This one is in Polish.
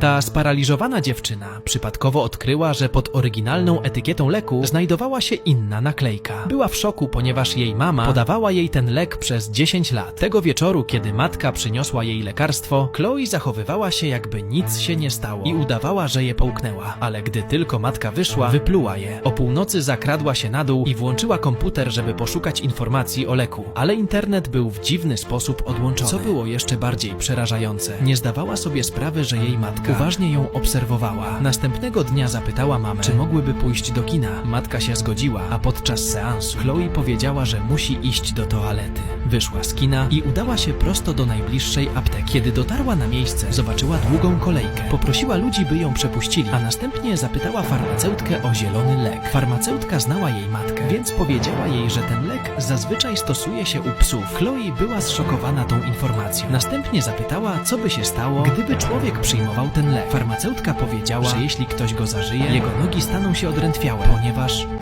Ta sparaliżowana dziewczyna przypadkowo odkryła, że pod oryginalną etykietą leku znajdowała się inna naklejka. Była w szoku, ponieważ jej mama podawała jej ten lek przez 10 lat. Tego wieczoru, kiedy matka przyniosła jej lekarstwo, Chloe zachowywała się jakby nic się nie stało i udawała, że je połknęła. Ale gdy tylko matka wyszła, wypluła je. O północy zakradła się na dół i włączyła komputer, żeby poszukać informacji o leku. Ale internet był w dziwny sposób odłączony. Co było jeszcze bardziej przerażające? Nie zdawała sobie sprawy, że jej matka uważnie ją obserwowała. Następnego dnia zapytała mamę, czy mogłyby pójść do kina. Matka się zgodziła, a podczas seansu Chloe powiedziała, że musi iść do toalety. Wyszła z kina i udała się prosto do najbliższej apteki. Kiedy dotarła na miejsce, zobaczyła długą kolejkę. Poprosiła ludzi, by ją przepuścili, a następnie zapytała farmaceutkę o zielony lek. Farmaceutka znała jej matkę, więc powiedziała jej, że ten lek zazwyczaj stosuje się u psów. Chloe była zszokowana tą informacją. Następnie zapytała, co by się stało, gdyby człowiek przyjmował ten lek. Farmaceutka powiedziała, że jeśli ktoś go zażyje, jego nogi staną się odrętwiałe, ponieważ